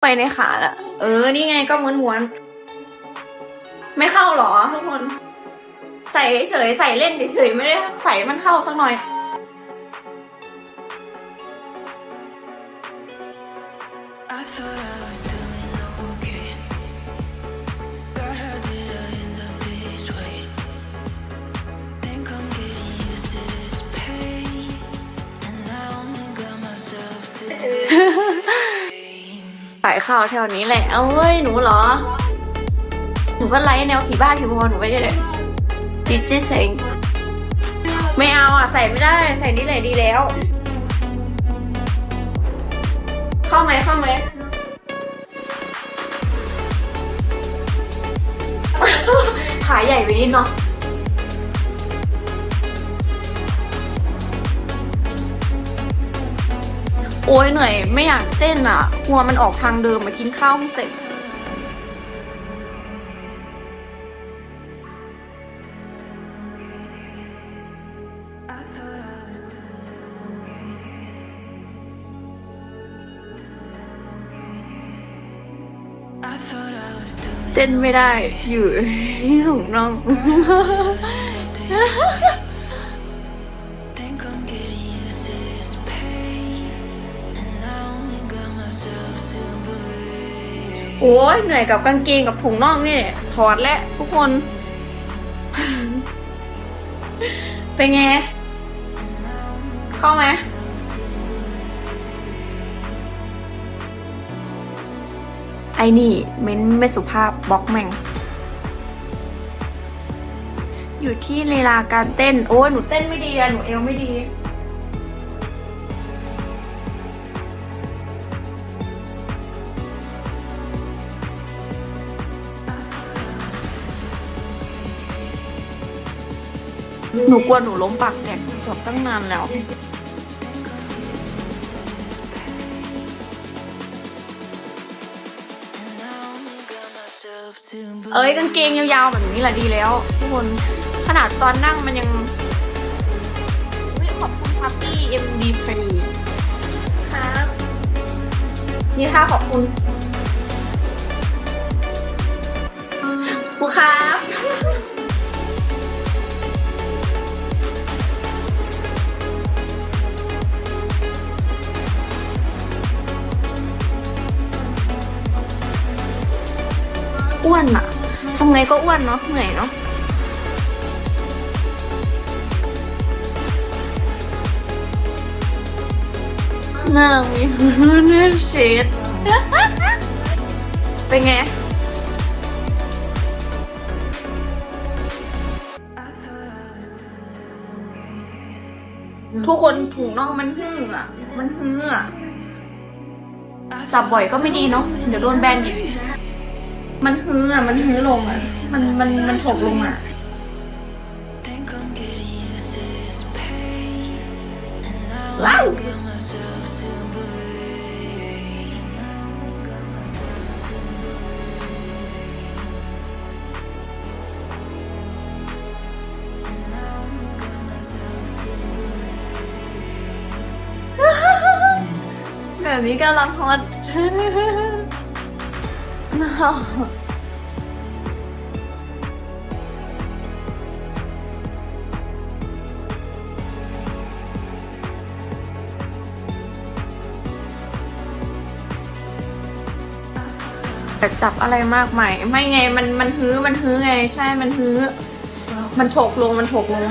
ไปในขาละเออ นี่ไงก็ม้วนๆ ไม่เข้าหรอทุกคน ใส่เฉยใส่เล่นเฉยๆไม่ได้ใส่มันเข้าสักหน่อย ข้าวแถวนี้แหละเอ้ยหนูเหรอ หนูก็ไลฟ์แนวผีบ้าผีบอหนูไม่ได้เลยดิจิเซ็งไม่เอาอะใส่ไม่ได้ใส่นี่เลยดีแล้ว เข้าไหมเข้าไหมขาใหญ่ไปนิดเนาะ โอ้ยเหนื่อยไม่อยากเต้นอะหัวมันออกทางเดิมมากินข้าวไม่เสร็จเต้นไม่ได้อยู่ที่ถุงน่อง โอ้ยเหนื่อยกับกางเกงกับถุงน่องนี่แหละถอดแล้วทุกคน เป็นไง เข้าไหมไอ้นี่เม้นไม่สุภาพบล็อกแม่ง อยู่ที่ลีลาการเต้น โอ้ยหนูเต้นไม่ดีอะหนูเอวไม่ดี หนูกลัวหนูล้มปากแตกจบตั้งนานแล้ว And I only got myself to เอ้ย blame. กางเกงยาวๆแบบนี้แหละดีแล้วทุกคนขนาดตอนนั่งมันยังอุ๊ยขอบคุณครับพี่ MD ฟรีครับนี่ท่าขอบคุณครูครั อ้วนอะทำไงก็อ้วนเนาะเหนื่อยเนาะหน้ามีหน้าเชดเป็นไงทุกคนถุงน่องมันหึ่งอะ มันหื้ออะจับบ่อยก็ไม่ดีเนาะ เดี๋ยวโดนแบนอีก มันฮื้ออะ มันฮื้อลงอะ มันมันมันถกลงอะ Think I'm getting used to this pain, and I only Wow. got myself to blame. แบบนี้กำลังฮอต แต่จับอะไรมากมายไม่ไงมันมันฮื้อมันฮื้อไง ใช่มันฮื้อ มันถกลงมันถกลง